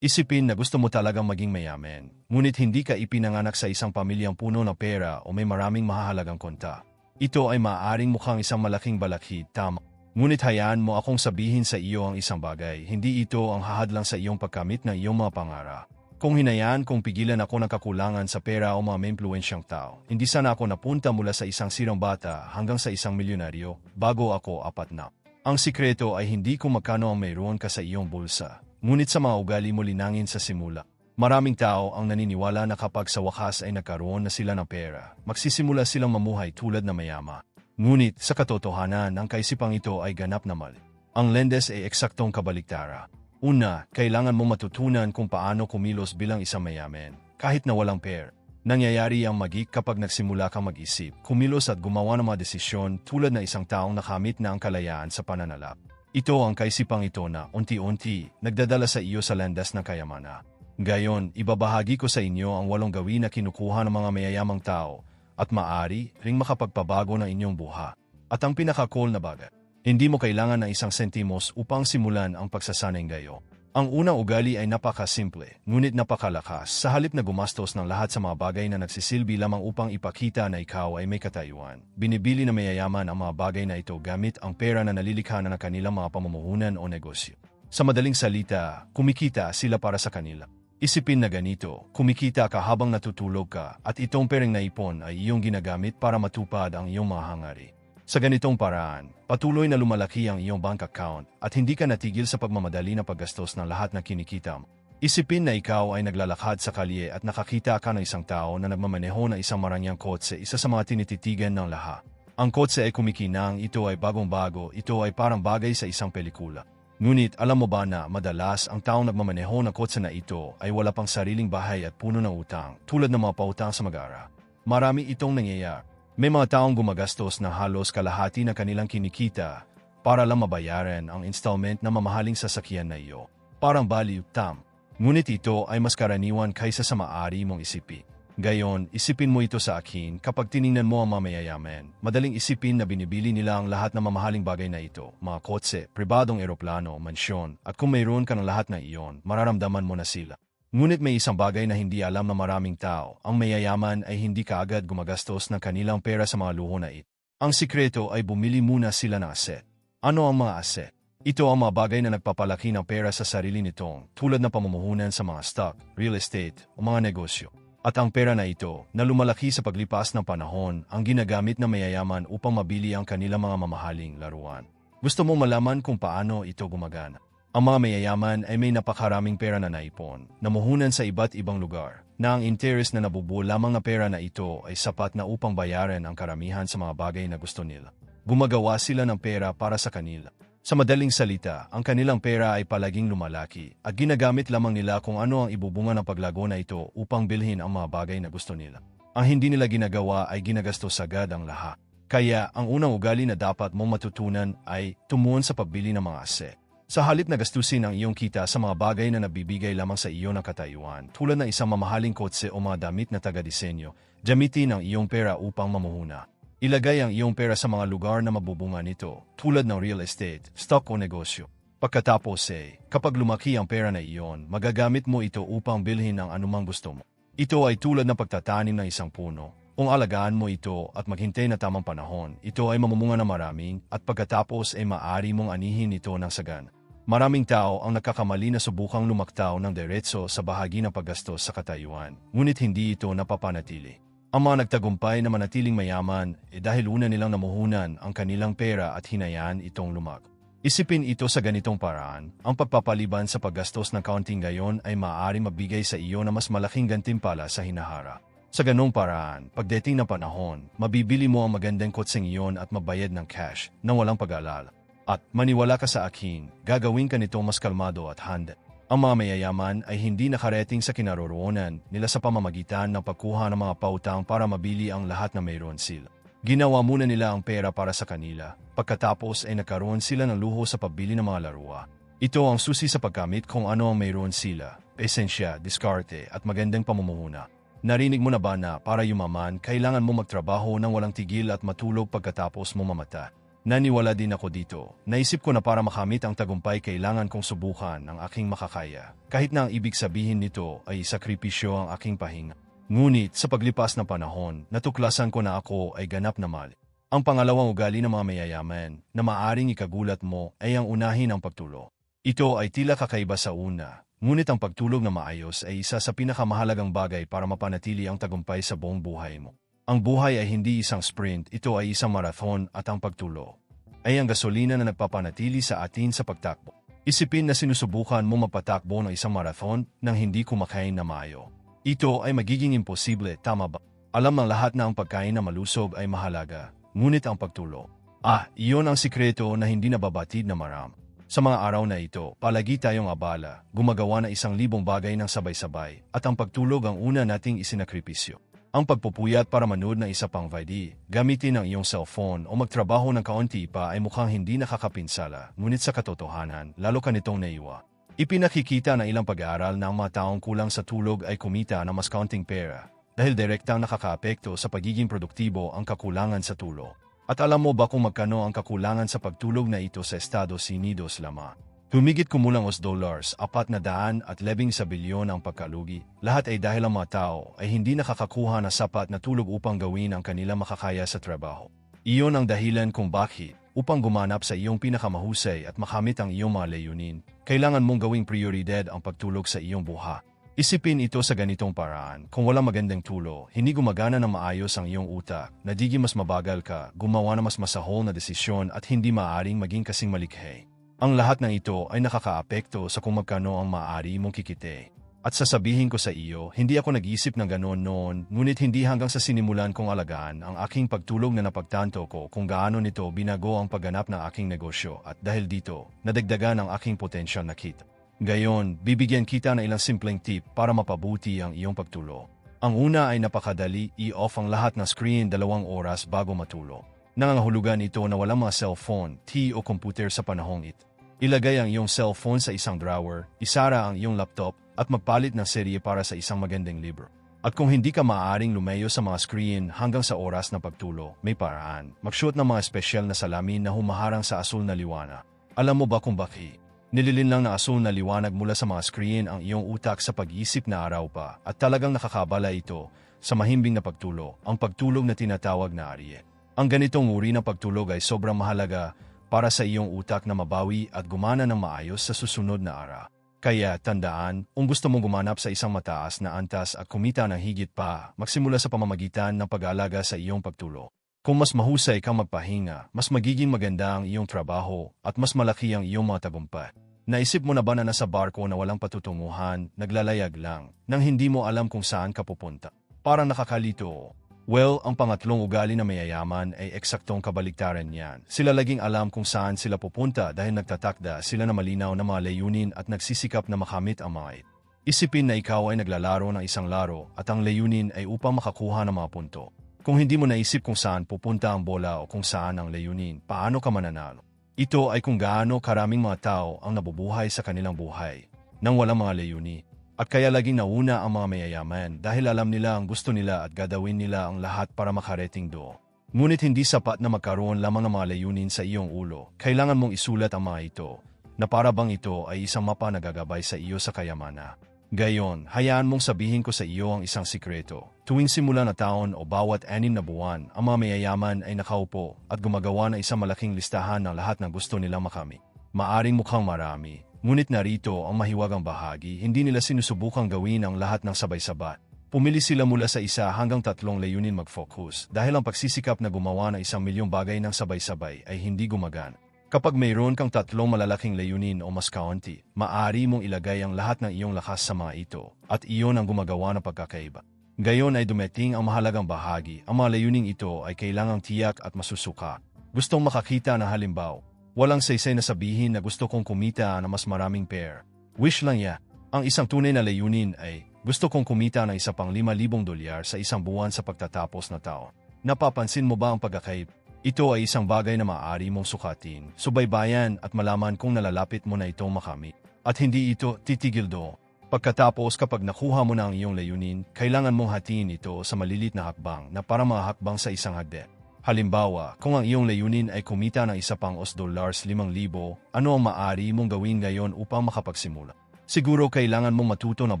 Isipin na gusto mo talagang maging mayaman, ngunit hindi ka ipinanganak sa isang pamilyang puno ng pera o may maraming mahahalagang konta. Ito ay maaaring mukhang isang malaking balakid, tama. Ngunit hayaan mo akong sabihin sa iyo ang isang bagay, hindi ito ang hahadlang sa iyong pagkamit ng iyong mga pangara. Kung hinayaan kung pigilan ako ng kakulangan sa pera o mga maimpluensyang tao, hindi sana ako napunta mula sa isang sirang bata hanggang sa isang milyonaryo bago ako apat na. Ang sikreto ay hindi kung magkano ang mayroon ka sa iyong bulsa, Ngunit sa mga ugali mo linangin sa simula. Maraming tao ang naniniwala na kapag sa wakas ay nagkaroon na sila ng pera, magsisimula silang mamuhay tulad na mayama. Ngunit sa katotohanan, ang kaisipang ito ay ganap na mali. Ang lendes ay eksaktong kabaliktara. Una, kailangan mo matutunan kung paano kumilos bilang isang mayaman, kahit na walang pera. Nangyayari ang magik kapag nagsimula kang mag-isip, kumilos at gumawa ng mga desisyon tulad na isang taong nakamit na ang kalayaan sa pananalap. Ito ang kaisipang ito na unti-unti nagdadala sa iyo sa landas ng kayamana. Gayon, ibabahagi ko sa inyo ang walong gawin na kinukuha ng mga mayayamang tao at maari ring makapagpabago ng inyong buha. At ang pinaka-cool na bagay, hindi mo kailangan ng isang sentimos upang simulan ang pagsasanay gayo. Ang unang ugali ay napakasimple, ngunit napakalakas sa halip na gumastos ng lahat sa mga bagay na nagsisilbi lamang upang ipakita na ikaw ay may katayuan. Binibili na mayayaman ang mga bagay na ito gamit ang pera na nalilikha na ng kanilang mga pamumuhunan o negosyo. Sa madaling salita, kumikita sila para sa kanila. Isipin na ganito, kumikita ka habang natutulog ka at itong pereng naipon ay iyong ginagamit para matupad ang iyong mga hangari. Sa ganitong paraan, patuloy na lumalaki ang iyong bank account at hindi ka natigil sa pagmamadali na paggastos ng lahat ng kinikita mo. Isipin na ikaw ay naglalakad sa kalye at nakakita ka ng isang tao na nagmamaneho ng isang maranyang kotse, isa sa mga tinititigan ng laha. Ang kotse ay kumikinang, ito ay bagong-bago, ito ay parang bagay sa isang pelikula. Ngunit alam mo ba na madalas ang taong nagmamaneho ng kotse na ito ay wala pang sariling bahay at puno ng utang, tulad ng mga pautang sa mag-ara. Marami itong nangyayari. May mga taong gumagastos ng halos kalahati na kanilang kinikita para lang mabayaran ang installment na mamahaling sasakyan na iyo. Parang value tam. Ngunit ito ay mas karaniwan kaysa sa maari mong isipin. Gayon, isipin mo ito sa akin kapag tiningnan mo ang mamayayaman. Madaling isipin na binibili nila ang lahat ng mamahaling bagay na ito, mga kotse, pribadong eroplano, mansyon, at kung mayroon ka ng lahat na iyon, mararamdaman mo na sila. Ngunit may isang bagay na hindi alam ng maraming tao. Ang mayayaman ay hindi kaagad gumagastos ng kanilang pera sa mga luho na ito. Ang sikreto ay bumili muna sila ng asset. Ano ang mga asset? Ito ang mga bagay na nagpapalaki ng pera sa sarili nitong tulad ng pamumuhunan sa mga stock, real estate o mga negosyo. At ang pera na ito na lumalaki sa paglipas ng panahon ang ginagamit ng mayayaman upang mabili ang kanilang mga mamahaling laruan. Gusto mo malaman kung paano ito gumagana? Ang mga mayayaman ay may napakaraming pera na naipon, namuhunan sa iba't ibang lugar, na ang interest na nabubuo lamang na pera na ito ay sapat na upang bayaran ang karamihan sa mga bagay na gusto nila. Gumagawa sila ng pera para sa kanila. Sa madaling salita, ang kanilang pera ay palaging lumalaki at ginagamit lamang nila kung ano ang ibubunga ng paglago na ito upang bilhin ang mga bagay na gusto nila. Ang hindi nila ginagawa ay ginagastos agad ang lahat. Kaya ang unang ugali na dapat mong matutunan ay tumuon sa pagbili ng mga asset. Sa halip na gastusin ang iyong kita sa mga bagay na nabibigay lamang sa iyo ng katayuan, tulad ng isang mamahaling kotse o mga damit na taga-disenyo, gamitin ang iyong pera upang mamuhuna. Ilagay ang iyong pera sa mga lugar na mabubunga nito, tulad ng real estate, stock o negosyo. Pagkatapos eh, kapag lumaki ang pera na iyon, magagamit mo ito upang bilhin ang anumang gusto mo. Ito ay tulad ng pagtatanim ng isang puno. Kung alagaan mo ito at maghintay na tamang panahon, ito ay mamumunga na maraming at pagkatapos ay maari mong anihin ito ng sagana. Maraming tao ang nakakamali na subukang lumaktaw ng diretso sa bahagi ng paggastos sa katayuan, ngunit hindi ito napapanatili. Ang mga nagtagumpay na manatiling mayaman ay eh dahil una nilang namuhunan ang kanilang pera at hinayaan itong lumag. Isipin ito sa ganitong paraan, ang pagpapaliban sa paggastos ng kaunting gayon ay maaari mabigay sa iyo na mas malaking gantimpala sa hinahara. Sa ganong paraan, pagdating ng panahon, mabibili mo ang magandang kotseng iyon at mabayad ng cash nang walang pag-aalala. At maniwala ka sa akin, gagawin ka nito mas kalmado at handa. Ang mga mayayaman ay hindi nakarating sa kinaroroonan nila sa pamamagitan ng pagkuha ng mga pautang para mabili ang lahat na mayroon sila. Ginawa muna nila ang pera para sa kanila, pagkatapos ay nagkaroon sila ng luho sa pagbili ng mga larua. Ito ang susi sa pagkamit kung ano ang mayroon sila, esensya, diskarte at magandang pamumuhuna. Narinig mo na ba na para yumaman, kailangan mo magtrabaho ng walang tigil at matulog pagkatapos mo mamata? Naniwala din ako dito. Naisip ko na para makamit ang tagumpay kailangan kong subukan ang aking makakaya. Kahit na ang ibig sabihin nito ay sakripisyo ang aking pahinga. Ngunit sa paglipas ng panahon, natuklasan ko na ako ay ganap na mali. Ang pangalawang ugali ng mga mayayaman na maaring ikagulat mo ay ang unahin ang pagtulo. Ito ay tila kakaiba sa una, ngunit ang pagtulog na maayos ay isa sa pinakamahalagang bagay para mapanatili ang tagumpay sa buong buhay mo. Ang buhay ay hindi isang sprint, ito ay isang marathon at ang pagtulo ay ang gasolina na nagpapanatili sa atin sa pagtakbo. Isipin na sinusubukan mo mapatakbo ng isang marathon nang hindi kumakain na mayo. Ito ay magiging imposible, tama ba? Alam ng lahat na ang pagkain na malusog ay mahalaga, ngunit ang pagtulo. Ah, iyon ang sikreto na hindi nababatid na maram. Sa mga araw na ito, palagi tayong abala, gumagawa na isang libong bagay ng sabay-sabay, at ang pagtulog ang una nating isinakripisyo. Ang pagpupuyat para manood ng isa pang video, gamitin ang iyong cellphone o magtrabaho ng kaunti pa ay mukhang hindi nakakapinsala, ngunit sa katotohanan, lalo ka nitong naiwa. Ipinakikita ng ilang pag-aaral na ang mga taong kulang sa tulog ay kumita ng mas kaunting pera dahil direktang nakakaapekto sa pagiging produktibo ang kakulangan sa tulog. At alam mo ba kung magkano ang kakulangan sa pagtulog na ito sa Estados Unidos lamang? Humigit kumulang os dollars, apat na daan at lebing sa bilyon ang pagkalugi. Lahat ay dahil ang mga tao ay hindi nakakakuha na sapat na tulog upang gawin ang kanila makakaya sa trabaho. Iyon ang dahilan kung bakit, upang gumanap sa iyong pinakamahusay at makamit ang iyong mga layunin, kailangan mong gawing prioridad ang pagtulog sa iyong buha. Isipin ito sa ganitong paraan, kung walang magandang tulo, hindi gumagana ng maayos ang iyong utak, nadigi mas mabagal ka, gumawa na mas masahol na desisyon at hindi maaring maging kasing malikhe. Ang lahat ng ito ay nakakaapekto sa kung magkano ang maaari mong kikite. At sasabihin ko sa iyo, hindi ako nag-isip ng ganoon noon, ngunit hindi hanggang sa sinimulan kong alagaan ang aking pagtulog na napagtanto ko kung gaano nito binago ang pagganap ng aking negosyo at dahil dito, nadagdagan ang aking potensyal na kita. Gayon, bibigyan kita ng ilang simpleng tip para mapabuti ang iyong pagtulo. Ang una ay napakadali, i-off ang lahat ng screen dalawang oras bago matulog. Nangangahulugan ito na walang mga cellphone, tea o computer sa panahong ito. Ilagay ang iyong cellphone sa isang drawer, isara ang iyong laptop, at magpalit ng serye para sa isang magandang libro. At kung hindi ka maaaring lumayo sa mga screen hanggang sa oras na pagtulo, may paraan. Mag-shoot ng mga espesyal na salamin na humaharang sa asul na liwanag. Alam mo ba kung bakit? Nililin lang na asul na liwanag mula sa mga screen ang iyong utak sa pag-iisip na araw pa at talagang nakakabala ito sa mahimbing na pagtulo, ang pagtulog na tinatawag na ariet. Ang ganitong uri ng pagtulog ay sobrang mahalaga para sa iyong utak na mabawi at gumana ng maayos sa susunod na araw. Kaya tandaan, kung gusto mong gumanap sa isang mataas na antas at kumita ng higit pa, magsimula sa pamamagitan ng pag-aalaga sa iyong pagtulo. Kung mas mahusay kang magpahinga, mas magiging maganda ang iyong trabaho at mas malaki ang iyong mga tagumpay. Naisip mo na ba na nasa barko na walang patutunguhan, naglalayag lang, nang hindi mo alam kung saan ka pupunta? Parang nakakalito, Well, ang pangatlong ugali na mayayaman ay eksaktong kabaligtaran niyan. Sila laging alam kung saan sila pupunta dahil nagtatakda sila na malinaw na mga layunin at nagsisikap na makamit ang mga ito. Isipin na ikaw ay naglalaro ng isang laro at ang layunin ay upang makakuha ng mga punto. Kung hindi mo naisip kung saan pupunta ang bola o kung saan ang layunin, paano ka mananalo? Ito ay kung gaano karaming mga tao ang nabubuhay sa kanilang buhay nang walang mga layunin. At kaya laging nauna ang mga mayayaman dahil alam nila ang gusto nila at gagawin nila ang lahat para makarating do. Ngunit hindi sapat na magkaroon lamang ng mga layunin sa iyong ulo. Kailangan mong isulat ang mga ito na para bang ito ay isang mapa na gagabay sa iyo sa kayamana. Gayon, hayaan mong sabihin ko sa iyo ang isang sikreto. Tuwing simula na taon o bawat anim na buwan, ang mga mayayaman ay nakaupo at gumagawa ng isang malaking listahan ng lahat ng gusto nilang makamit. Maaring mukhang marami, Ngunit narito ang mahiwagang bahagi, hindi nila sinusubukang gawin ang lahat ng sabay-sabat. Pumili sila mula sa isa hanggang tatlong layunin mag-focus dahil ang pagsisikap na gumawa ng isang milyong bagay ng sabay-sabay ay hindi gumagana. Kapag mayroon kang tatlong malalaking layunin o mas kaunti, maaari mong ilagay ang lahat ng iyong lakas sa mga ito at iyon ang gumagawa ng pagkakaiba. Gayon ay dumating ang mahalagang bahagi. Ang mga layuning ito ay kailangang tiyak at masusuka. Gustong makakita ng halimbawa, Walang saysay na sabihin na gusto kong kumita na mas maraming pair. Wish lang ya. Ang isang tunay na layunin ay gusto kong kumita ng isa pang 5,000 dolyar sa isang buwan sa pagtatapos na taon. Napapansin mo ba ang pagkakaib? Ito ay isang bagay na maaari mong sukatin, subaybayan at malaman kung nalalapit mo na itong makamit. At hindi ito titigil do. Pagkatapos kapag nakuha mo na ang iyong layunin, kailangan mong hatiin ito sa malilit na hakbang na para mga hakbang sa isang hagde. Halimbawa, kung ang iyong layunin ay kumita ng isa pang os dollars 5,000, ano ang maaari mong gawin ngayon upang makapagsimula? Siguro kailangan mong matuto ng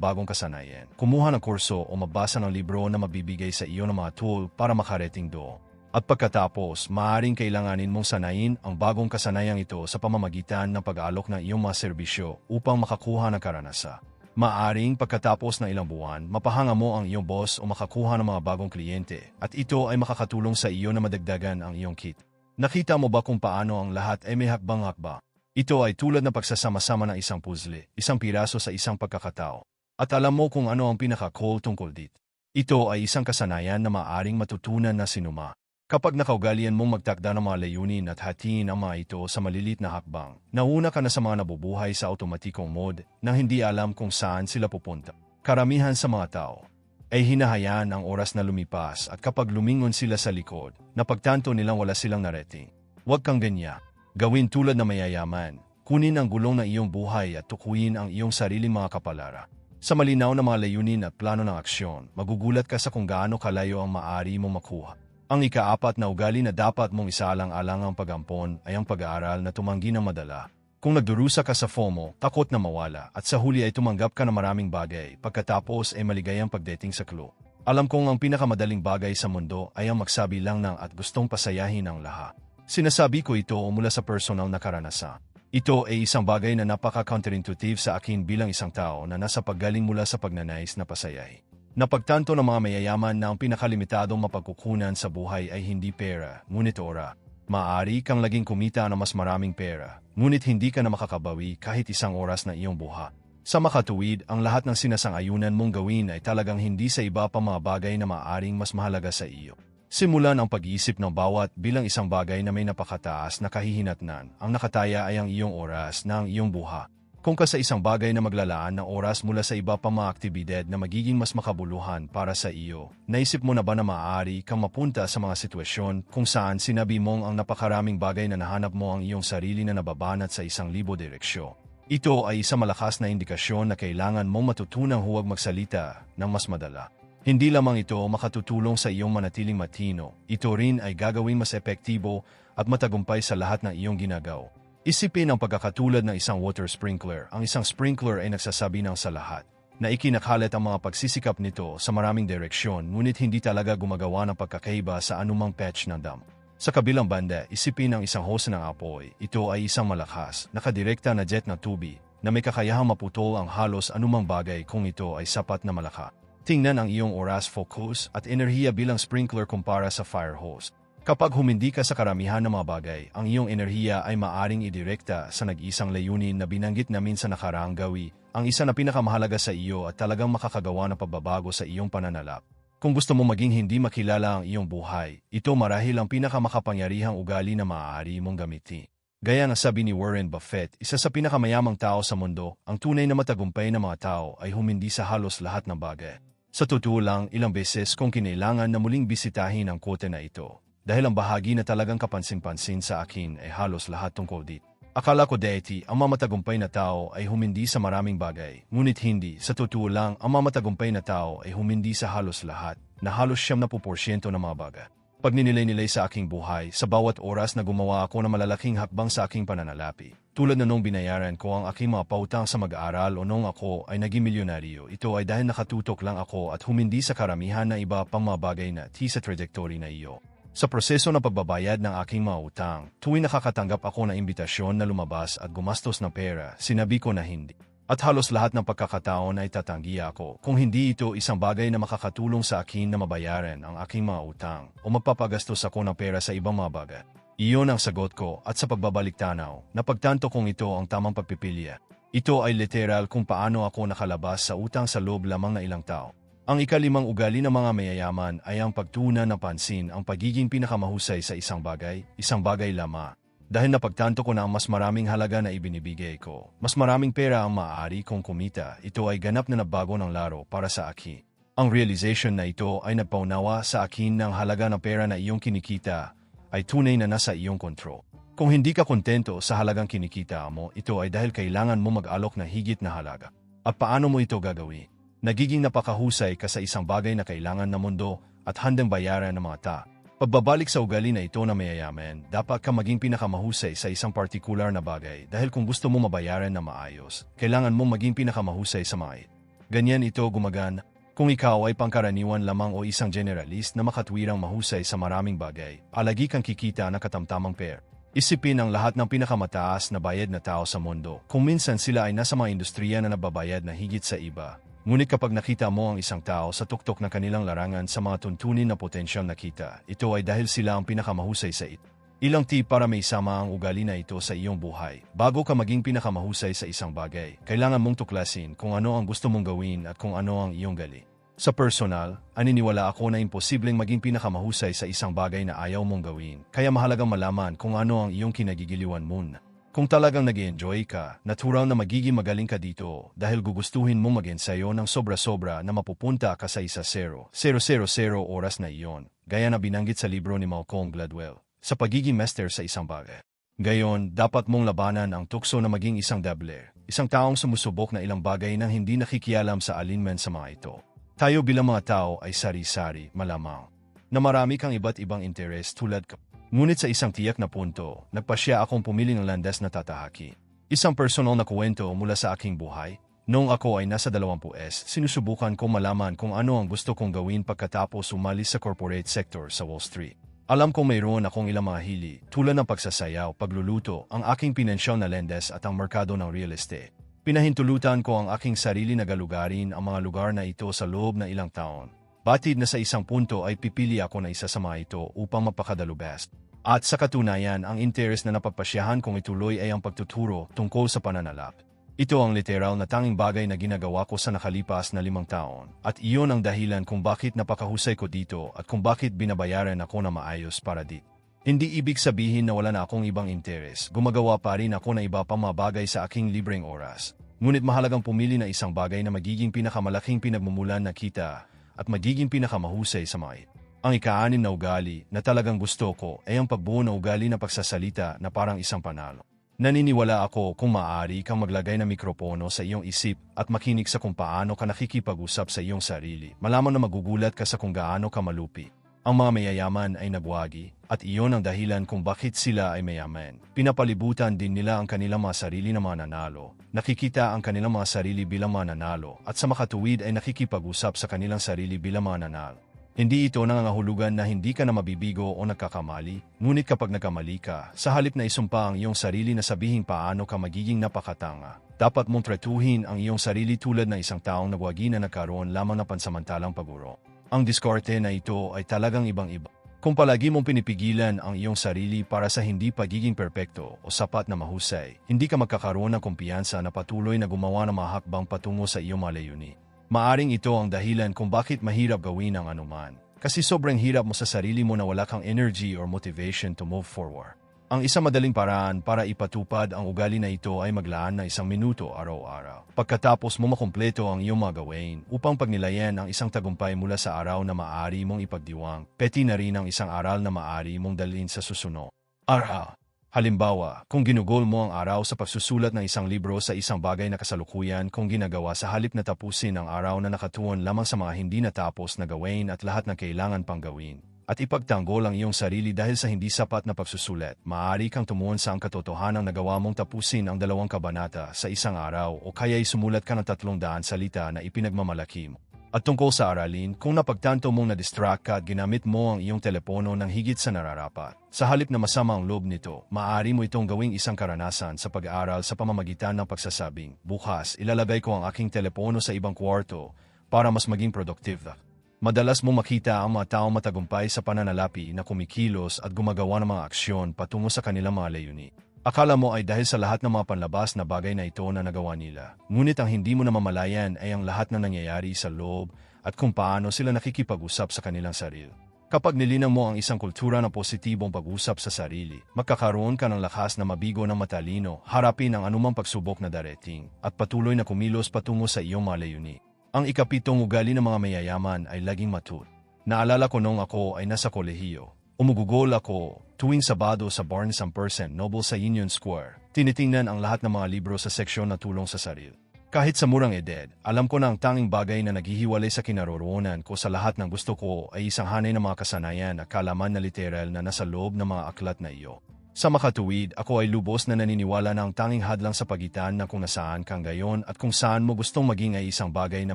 bagong kasanayan, kumuha ng kurso o mabasa ng libro na mabibigay sa iyo ng mga tool para makarating doon. At pagkatapos, maaaring kailanganin mong sanayin ang bagong kasanayang ito sa pamamagitan ng pag-aalok ng iyong mga serbisyo upang makakuha ng karanasa. Maaring pagkatapos ng ilang buwan, mapahanga mo ang iyong boss o makakuha ng mga bagong kliyente at ito ay makakatulong sa iyo na madagdagan ang iyong kit. Nakita mo ba kung paano ang lahat ay may hakbang-hakba? Ito ay tulad ng pagsasama-sama ng isang puzzle, isang piraso sa isang pagkakatao. At alam mo kung ano ang pinaka-cool tungkol dit. Ito ay isang kasanayan na maaring matutunan na sinuma. Kapag nakaugalian mong magtakda ng mga layunin at hatiin ang mga ito sa malilit na hakbang, nauna ka na sa mga nabubuhay sa automatikong mode nang hindi alam kung saan sila pupunta. Karamihan sa mga tao ay hinahayaan ang oras na lumipas at kapag lumingon sila sa likod, napagtanto nilang wala silang narating. Huwag kang ganyan. Gawin tulad na mayayaman, kunin ang gulong ng iyong buhay at tukuyin ang iyong sariling mga kapalara. Sa malinaw na mga layunin at plano ng aksyon, magugulat ka sa kung gaano kalayo ang maaari mong makuha. Ang ikaapat na ugali na dapat mong isaalang-alang ang pagampon ay ang pag-aaral na tumanggi ng madala. Kung nagdurusa ka sa FOMO, takot na mawala, at sa huli ay tumanggap ka ng maraming bagay, pagkatapos ay maligayang pagdating sa clue. Alam kong ang pinakamadaling bagay sa mundo ay ang magsabi lang ng at gustong pasayahin ang lahat. Sinasabi ko ito mula sa personal na karanasan. Ito ay isang bagay na napaka-counterintuitive sa akin bilang isang tao na nasa paggaling mula sa pagnanais na pasayahi. Napagtanto ng mga mayayaman na ang pinakalimitadong mapagkukunan sa buhay ay hindi pera, ngunit ora. Maaari kang laging kumita ng mas maraming pera, ngunit hindi ka na makakabawi kahit isang oras na iyong buha. Sa makatuwid, ang lahat ng sinasang-ayunan mong gawin ay talagang hindi sa iba pa mga bagay na maaaring mas mahalaga sa iyo. Simulan ang pag-iisip ng bawat bilang isang bagay na may napakataas na kahihinatnan. Ang nakataya ay ang iyong oras na ang iyong buha. Kung ka sa isang bagay na maglalaan ng oras mula sa iba pang mga aktibidad na magiging mas makabuluhan para sa iyo, naisip mo na ba na maaari kang mapunta sa mga sitwasyon kung saan sinabi mong ang napakaraming bagay na nahanap mo ang iyong sarili na nababanat sa isang libo direksyon? Ito ay isang malakas na indikasyon na kailangan mong matutunang huwag magsalita ng mas madala. Hindi lamang ito makatutulong sa iyong manatiling matino, ito rin ay gagawin mas epektibo at matagumpay sa lahat ng iyong ginagaw. Isipin ang pagkakatulad ng isang water sprinkler. Ang isang sprinkler ay nagsasabi ng sa lahat na ikinakalat ang mga pagsisikap nito sa maraming direksyon ngunit hindi talaga gumagawa ng pagkakaiba sa anumang patch ng dam. Sa kabilang banda, isipin ang isang hose ng apoy. Ito ay isang malakas, nakadirekta na jet na tubi na may kakayahang maputol ang halos anumang bagay kung ito ay sapat na malaka. Tingnan ang iyong oras focus at enerhiya bilang sprinkler kumpara sa fire hose. Kapag humindi ka sa karamihan ng mga bagay, ang iyong enerhiya ay maaring idirekta sa nag-isang layunin na binanggit namin sa nakaraang gawi, ang isa na pinakamahalaga sa iyo at talagang makakagawa ng pagbabago sa iyong pananalap. Kung gusto mo maging hindi makilala ang iyong buhay, ito marahil ang pinakamakapangyarihang ugali na maaari mong gamitin. Gaya ng sabi ni Warren Buffett, isa sa pinakamayamang tao sa mundo, ang tunay na matagumpay ng mga tao ay humindi sa halos lahat ng bagay. Sa totoo lang, ilang beses kong kinailangan na muling bisitahin ang kote na ito. Dahil ang bahagi na talagang kapansin-pansin sa akin ay halos lahat tungkol dit. Akala ko deity, ang mamatagumpay na tao ay humindi sa maraming bagay. Ngunit hindi, sa totoo lang, ang mamatagumpay na tao ay humindi sa halos lahat, na halos siyam na puporsyento ng mga bagay. Pag ninilay-nilay sa aking buhay, sa bawat oras na gumawa ako ng malalaking hakbang sa aking pananalapi, tulad na nung binayaran ko ang aking mga pautang sa mag-aaral o nung ako ay naging milyonaryo, ito ay dahil nakatutok lang ako at humindi sa karamihan na iba pang mga bagay na ti sa trajectory na iyo. Sa proseso ng pagbabayad ng aking mga utang, tuwing nakakatanggap ako ng imbitasyon na lumabas at gumastos ng pera, sinabi ko na hindi. At halos lahat ng pagkakataon ay tatanggi ako kung hindi ito isang bagay na makakatulong sa akin na mabayaran ang aking mga utang o magpapagastos ako ng pera sa ibang mga bagay. Iyon ang sagot ko at sa pagbabalik tanaw, napagtanto kong ito ang tamang pagpipilya. Ito ay literal kung paano ako nakalabas sa utang sa loob lamang na ilang tao. Ang ikalimang ugali ng mga mayayaman ay ang pagtuna ng pansin ang pagiging pinakamahusay sa isang bagay, isang bagay lamang dahil napagtanto ko na ang mas maraming halaga na ibinibigay ko, mas maraming pera ang maaari kong kumita, ito ay ganap na nabago ng laro para sa akin. Ang realization na ito ay nagpaunawa sa akin ng halaga ng pera na iyong kinikita ay tunay na nasa iyong kontrol. Kung hindi ka kontento sa halagang kinikita mo, ito ay dahil kailangan mo mag-alok na higit na halaga. At paano mo ito gagawin? Nagiging napakahusay ka sa isang bagay na kailangan ng mundo at handang bayaran ng mga ta Pagbabalik sa ugali na ito na mayayaman, dapat ka maging pinakamahusay sa isang partikular na bagay dahil kung gusto mo mabayaran na maayos, kailangan mong maging pinakamahusay sa mga. Ganyan ito gumagan kung ikaw ay pangkaraniwan lamang o isang generalist na makatwirang mahusay sa maraming bagay, palagi kang kikita na katamtamang pair. Isipin ang lahat ng pinakamataas na bayad na tao sa mundo. Kung minsan sila ay nasa mga industriya na nababayad na higit sa iba, Ngunit kapag nakita mo ang isang tao sa tuktok ng kanilang larangan sa mga tuntunin na potensyal nakita, ito ay dahil sila ang pinakamahusay sa it. Ilang tip para may sama ang ugali na ito sa iyong buhay. Bago ka maging pinakamahusay sa isang bagay, kailangan mong tuklasin kung ano ang gusto mong gawin at kung ano ang iyong gali. Sa personal, aniniwala ako na imposibleng maging pinakamahusay sa isang bagay na ayaw mong gawin, kaya mahalagang malaman kung ano ang iyong kinagigiliwan muna. Kung talagang nag enjoy ka, natural na magiging magaling ka dito dahil gugustuhin mo mag-ensayo ng sobra-sobra na mapupunta ka sa isa 0, 000 oras na iyon, gaya na binanggit sa libro ni Malcolm Gladwell, sa pagiging master sa isang bagay. Gayon, dapat mong labanan ang tukso na maging isang dabbler, isang taong sumusubok na ilang bagay nang hindi nakikialam sa alinman sa mga ito. Tayo bilang mga tao ay sari-sari, malamang, na marami kang iba't ibang interes tulad ka Ngunit sa isang tiyak na punto, nagpasya akong pumili ng landas na tatahaki. Isang personal na kwento mula sa aking buhay. Noong ako ay nasa 20s, sinusubukan ko malaman kung ano ang gusto kong gawin pagkatapos umalis sa corporate sector sa Wall Street. Alam kong mayroon akong ilang mga hili, tulad ng pagsasayaw, pagluluto, ang aking pinansyal na lendes at ang merkado ng real estate. Pinahintulutan ko ang aking sarili na galugarin ang mga lugar na ito sa loob ng ilang taon Batid na sa isang punto ay pipili ako na isa sa mga ito upang mapakadalubest. At sa katunayan, ang interes na napagpasyahan kong ituloy ay ang pagtuturo tungkol sa pananalap. Ito ang literal na tanging bagay na ginagawa ko sa nakalipas na limang taon, at iyon ang dahilan kung bakit napakahusay ko dito at kung bakit binabayaran ako na maayos para dit. Hindi ibig sabihin na wala na akong ibang interes, gumagawa pa rin ako na iba pang mga bagay sa aking libreng oras. Ngunit mahalagang pumili na isang bagay na magiging pinakamalaking pinagmumulan na kita at magiging pinakamahusay sa mga Ang ikaanin na ugali na talagang gusto ko ay ang pagbuo na ugali na pagsasalita na parang isang panalo. Naniniwala ako kung maaari kang maglagay ng mikropono sa iyong isip at makinig sa kung paano ka nakikipag-usap sa iyong sarili. Malaman na magugulat ka sa kung gaano ka malupi. Ang mga mayayaman ay nagwagi at iyon ang dahilan kung bakit sila ay mayaman. Pinapalibutan din nila ang kanilang mga sarili na mga nanalo. Nakikita ang kanilang mga sarili bilang mga nanalo at sa makatuwid ay nakikipag-usap sa kanilang sarili bilang mga nanalo. Hindi ito nangangahulugan na hindi ka na mabibigo o nagkakamali, ngunit kapag nagkamali ka, sa halip na isumpa ang iyong sarili na sabihin paano ka magiging napakatanga, dapat mong tretuhin ang iyong sarili tulad ng isang taong nagwagi na nagkaroon lamang ng pansamantalang paguro. Ang diskarte na ito ay talagang ibang-iba. Kung palagi mong pinipigilan ang iyong sarili para sa hindi pagiging perpekto o sapat na mahusay, hindi ka magkakaroon ng kumpiyansa na patuloy na gumawa ng mga hakbang patungo sa iyong malayuni. Maaring ito ang dahilan kung bakit mahirap gawin ang anuman. Kasi sobrang hirap mo sa sarili mo na wala kang energy or motivation to move forward. Ang isang madaling paraan para ipatupad ang ugali na ito ay maglaan ng isang minuto araw-araw. Pagkatapos mo makumpleto ang iyong mga gawin upang pagnilayan ang isang tagumpay mula sa araw na maaari mong ipagdiwang, peti na rin ang isang aral na maaari mong dalhin sa susunod. Araw. Halimbawa, kung ginugol mo ang araw sa pagsusulat ng isang libro sa isang bagay na kasalukuyan kung ginagawa sa halip na tapusin ang araw na nakatuon lamang sa mga hindi natapos na gawin at lahat ng kailangan pang gawin, at ipagtanggol ang iyong sarili dahil sa hindi sapat na pagsusulat, maaari kang tumuon sa ang katotohanang nagawa mong tapusin ang dalawang kabanata sa isang araw o kaya'y sumulat ka ng tatlong daan salita na ipinagmamalaki mo. At tungkol sa aralin, kung napagtanto mong na-distract ka at ginamit mo ang iyong telepono ng higit sa nararapat, sa halip na masama ang loob nito, maaari mo itong gawing isang karanasan sa pag-aaral sa pamamagitan ng pagsasabing, bukas ilalagay ko ang aking telepono sa ibang kwarto para mas maging productive. Madalas mo makita ang mga taong matagumpay sa pananalapi na kumikilos at gumagawa ng mga aksyon patungo sa kanilang mga layuni. Akala mo ay dahil sa lahat ng mga panlabas na bagay na ito na nagawa nila. Ngunit ang hindi mo namamalayan ay ang lahat na nangyayari sa loob at kung paano sila nakikipag-usap sa kanilang sarili. Kapag nilinang mo ang isang kultura ng positibong pag-usap sa sarili, magkakaroon ka ng lakas na mabigo ng matalino, harapin ang anumang pagsubok na darating, at patuloy na kumilos patungo sa iyong malayuni. Ang ikapitong ugali ng mga mayayaman ay laging matut. Naalala ko nung ako ay nasa kolehiyo. Umugugol ako tuwing Sabado sa Barnes Person Noble sa Union Square. Tinitingnan ang lahat ng mga libro sa seksyon na tulong sa saril. Kahit sa murang edad, alam ko na ang tanging bagay na naghihiwalay sa kinaroroonan ko sa lahat ng gusto ko ay isang hanay ng mga kasanayan at kalaman na literal na nasa loob ng mga aklat na iyo. Sa makatuwid, ako ay lubos na naniniwala na ang tanging hadlang sa pagitan na kung nasaan kang gayon at kung saan mo gustong maging ay isang bagay na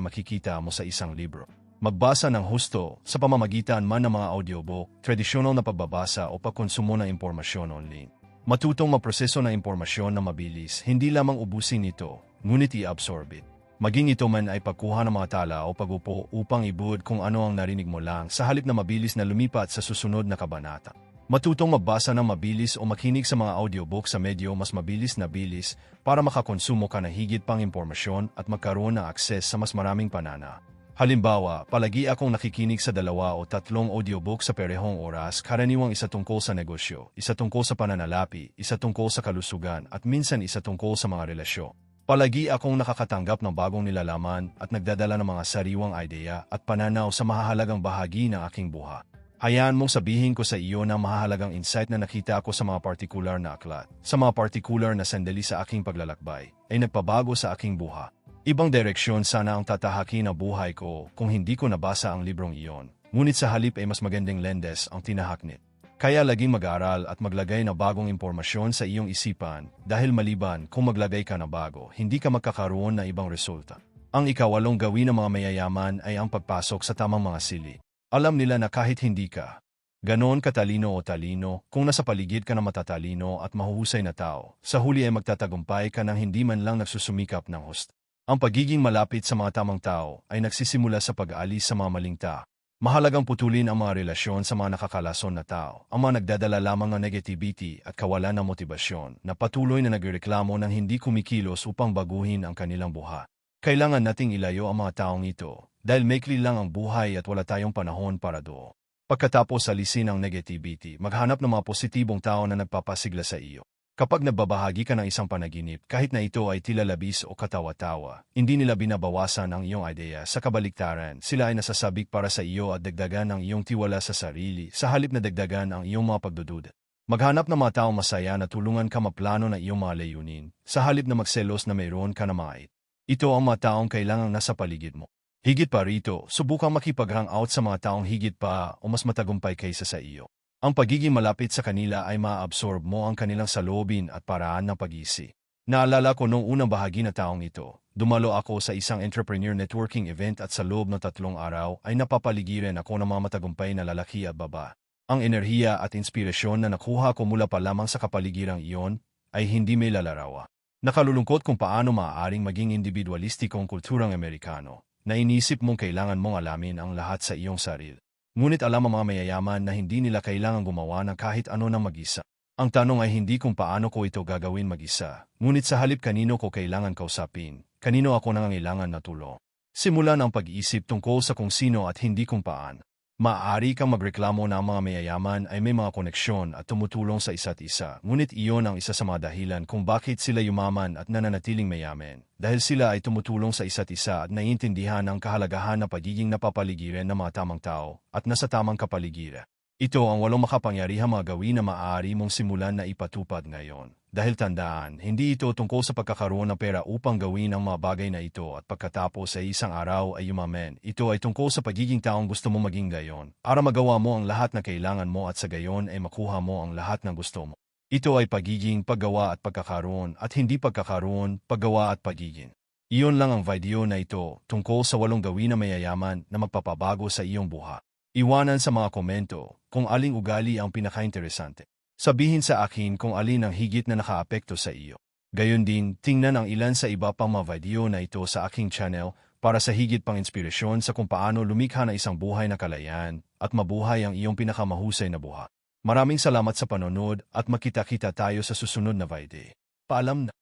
makikita mo sa isang libro. Magbasa ng husto sa pamamagitan man ng mga audiobook, tradisyonal na pagbabasa o pagkonsumo ng impormasyon online. Matutong maproseso ng impormasyon na mabilis, hindi lamang ubusin ito, ngunit i-absorb it. Maging ito man ay pagkuha ng mga tala o pagupo upang ibud kung ano ang narinig mo lang sa halip na mabilis na lumipat sa susunod na kabanata. Matutong magbasa ng mabilis o makinig sa mga audiobook sa medyo mas mabilis na bilis para makakonsumo ka ng higit pang impormasyon at magkaroon ng akses sa mas maraming panana. Halimbawa, palagi akong nakikinig sa dalawa o tatlong audiobook sa perehong oras, karaniwang isa tungkol sa negosyo, isa tungkol sa pananalapi, isa tungkol sa kalusugan, at minsan isa tungkol sa mga relasyon. Palagi akong nakakatanggap ng bagong nilalaman at nagdadala ng mga sariwang ideya at pananaw sa mahahalagang bahagi ng aking buha. Hayaan mong sabihin ko sa iyo na mahahalagang insight na nakita ako sa mga partikular na aklat, sa mga partikular na sandali sa aking paglalakbay, ay nagpabago sa aking buha. Ibang direksyon sana ang tatahakin na buhay ko kung hindi ko nabasa ang librong iyon. Ngunit sa halip ay mas magandang lendes ang tinahaknit. Kaya laging mag-aral at maglagay na bagong impormasyon sa iyong isipan dahil maliban kung maglagay ka na bago, hindi ka magkakaroon ng ibang resulta. Ang ikawalong gawin ng mga mayayaman ay ang pagpasok sa tamang mga sili. Alam nila na kahit hindi ka ganoon katalino o talino, kung nasa paligid ka na matatalino at mahuhusay na tao, sa huli ay magtatagumpay ka nang hindi man lang nagsusumikap ng host. Ang pagiging malapit sa mga tamang tao ay nagsisimula sa pag-alis sa mga maling tao Mahalagang putulin ang mga relasyon sa mga nakakalason na tao, ang mga nagdadala lamang ng negativity at kawalan ng motibasyon na patuloy na nagreklamo ng hindi kumikilos upang baguhin ang kanilang buha. Kailangan nating ilayo ang mga taong ito dahil maikli lang ang buhay at wala tayong panahon para do. Pagkatapos alisin ang negativity, maghanap ng mga positibong tao na nagpapasigla sa iyo. Kapag nagbabahagi ka ng isang panaginip, kahit na ito ay tila labis o katawa-tawa, hindi nila binabawasan ang iyong ideya. Sa kabaliktaran, sila ay nasasabik para sa iyo at dagdagan ang iyong tiwala sa sarili, sa halip na dagdagan ang iyong mga pagdududa. Maghanap ng mga taong masaya na tulungan ka maplano na iyong mga layunin, sa halip na magselos na mayroon ka na mait. Ito ang mga taong kailangang nasa paligid mo. Higit pa rito, subukang makipag-hangout sa mga taong higit pa o mas matagumpay kaysa sa iyo. Ang pagiging malapit sa kanila ay ma-absorb mo ang kanilang salobin at paraan ng pag-isi. Naalala ko noong unang bahagi na taong ito, dumalo ako sa isang entrepreneur networking event at sa loob ng tatlong araw ay napapaligiran ako ng mga matagumpay na lalaki at baba. Ang enerhiya at inspirasyon na nakuha ko mula pa lamang sa kapaligirang iyon ay hindi may lalarawa. Nakalulungkot kung paano maaaring maging individualistikong kulturang Amerikano na inisip mong kailangan mong alamin ang lahat sa iyong sarili. Ngunit alam ang mga mayayaman na hindi nila kailangang gumawa ng kahit ano ng mag-isa. Ang tanong ay hindi kung paano ko ito gagawin mag-isa, ngunit sa halip kanino ko kailangan kausapin, kanino ako nangangailangan na tulong. Simulan ang pag-iisip tungkol sa kung sino at hindi kung paano. Maaari kang magreklamo na ang mga mayayaman ay may mga koneksyon at tumutulong sa isa't isa, ngunit iyon ang isa sa mga dahilan kung bakit sila yumaman at nananatiling mayaman, dahil sila ay tumutulong sa isa't isa at naiintindihan ang kahalagahan ng pagiging napapaligiran ng mga tamang tao at nasa tamang kapaligiran. Ito ang walong makapangyarihang mga na maaari mong simulan na ipatupad ngayon. Dahil tandaan, hindi ito tungkol sa pagkakaroon ng pera upang gawin ang mga bagay na ito at pagkatapos sa isang araw ay yumamen. Ito ay tungkol sa pagiging taong gusto mo maging gayon. Para magawa mo ang lahat na kailangan mo at sa gayon ay makuha mo ang lahat ng gusto mo. Ito ay pagiging paggawa at pagkakaroon at hindi pagkakaroon, paggawa at pagiging. Iyon lang ang video na ito tungkol sa walong gawin na mayayaman na magpapabago sa iyong buha. Iwanan sa mga komento kung aling ugali ang pinaka-interesante. Sabihin sa akin kung alin ang higit na nakaapekto sa iyo. Gayon din, tingnan ang ilan sa iba pang mga video na ito sa aking channel para sa higit pang inspirasyon sa kung paano lumikha ng isang buhay na kalayaan at mabuhay ang iyong pinakamahusay na buha. Maraming salamat sa panonood at makita-kita tayo sa susunod na video. Paalam na.